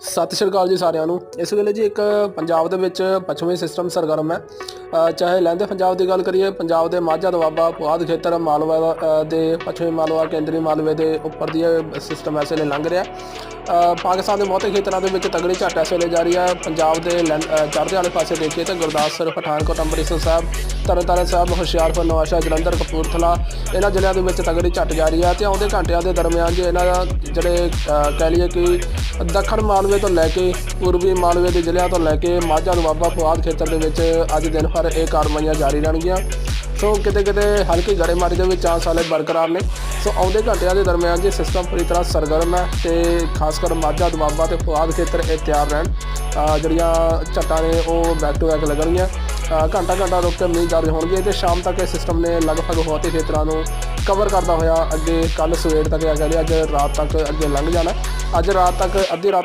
ਸਤਿ ਸ਼੍ਰੀ ਅਕਾਲ ਜੀ ਸਾਰਿਆਂ ਨੂੰ। ਇਸ ਵੇਲੇ ਜੀ ਇੱਕ ਪੰਜਾਬ ਦੇ ਵਿੱਚ ਪੱਛਮੀ ਸਿਸਟਮ ਸਰਗਰਮ ਹੈ। ਚਾਹੇ ਲਹਿੰਦੇ ਪੰਜਾਬ ਦੀ ਗੱਲ ਕਰੀਏ, ਪੰਜਾਬ ਦੇ ਮਾਝਾ ਦੁਆਬਾ ਪੁਆਧ ਖੇਤਰ ਮਾਲਵਾ ਦੇ ਪੱਛਮੀ ਮਾਲਵਾ, ਕੇਂਦਰੀ ਮਾਲਵੇ ਦੇ ਉੱਪਰ ਦੀ ਸਿਸਟਮ ਇਸ ਵੇਲੇ ਲੰਘ ਰਿਹਾ ਪਾਕਿਸਤਾਨ ਦੇ ਬਹੁਤੇ ਖੇਤਰਾਂ ਦੇ ਵਿੱਚ ਤਗੜੀ ਝੱਟ ਇਸ ਵੇਲੇ ਜਾਰੀ ਹੈ। ਪੰਜਾਬ ਦੇ ਚੜ੍ਹਦੇ ਵਾਲੇ ਪਾਸੇ ਦੇਖੀਏ ਤਾਂ ਗੁਰਦਾਸਪੁਰ, ਪਠਾਨਕੋਟ, ਅੰਮ੍ਰਿਤਸਰ ਸਾਹਿਬ, ਤਰਨਤਾਰਨ ਸਾਹਿਬ, ਹੁਸ਼ਿਆਰਪੁਰ, ਨਵਾਂਸ਼ਹਿਰ, ਜਲੰਧਰ, ਕਪੂਰਥਲਾ, ਇਹਨਾਂ ਜ਼ਿਲ੍ਹਿਆਂ ਦੇ ਵਿੱਚ ਤਗੜੀ ਝੱਟ ਜਾਰੀ ਹੈ ਤੇ ਆਉਂਦੇ ਘੰਟਿਆਂ ਦੇ ਦਰਮਿਆਨ ਜੇ ਇਹਨਾਂ ਦਾ ਜਿਹੜੇ ਕਹਿ ਲਈਏ ਕਿ ਦੱਖਣ ਮਾਲ ਮਾਲਵੇ ਤੋਂ ਲੈ ਕੇ ਪੂਰਬੀ ਮਾਲਵੇ ਦੇ ਜ਼ਿਲ੍ਹਿਆਂ ਤੋਂ ਲੈ ਕੇ ਮਾਝਾ ਦੁਆਬਾ ਪੁਆਧ ਖੇਤਰ ਦੇ ਵਿੱਚ ਅੱਜ ਦਿਨ ਭਰ ਇਹ ਕਾਰਵਾਈਆਂ ਜਾਰੀ ਰਹਿਣਗੀਆਂ। ਸੋ ਕਿਤੇ ਕਿਤੇ ਹਲਕੀ ਗੜੇਮਾਰੀ ਦੇ ਵਿੱਚ ਚਾਂਸ ਵਾਲੇ ਬਰਕਰਾਰ ਨੇ। ਸੋ ਆਉਂਦੇ ਘੰਟਿਆਂ ਦੇ ਦਰਮਿਆਨ ਜੇ ਸਿਸਟਮ ਪੂਰੀ ਤਰ੍ਹਾਂ ਸਰਗਰਮ ਹੈ ਤੇ ਖਾਸ ਕਰ ਮਾਝਾ ਦੁਆਬਾ ਤੇ ਪੁਆਧ ਖੇਤਰ ਇਹ ਤਿਆਰ ਰਹਿਣ ਜਿਹੜੀਆਂ ਝੱਟਾਂ ਨੇ ਉਹ ਬੈਕ ਟੂ ਬੈਕ ਲੱਗਣਗੀਆਂ। ਘੰਟਾ ਘੰਟਾ ਰੁਕ ਕੇ ਮੀਂਹ ਜਾਰੀ ਹੋਣਗੇ ਤੇ ਸ਼ਾਮ ਤੱਕ ਇਹ ਸਿਸਟਮ ਨੇ ਲਗਭਗ ਬਹੁਤੇ ਖੇਤਰਾਂ ਨੂੰ ਕਵਰ ਕਰਦਾ ਹੋਇਆ ਅੱਗੇ ਕੱਲ ਸਵੇਰ ਤੱਕ ਆ ਕਹਿੰਦੇ ਅੱਜ ਰਾਤ ਤੱਕ ਅੱਗੇ ਲੰਘ ਜਾਣਾ। ਅੱਜ ਰਾਤ ਤੱਕ ਅੱਧੀ ਰਾਤ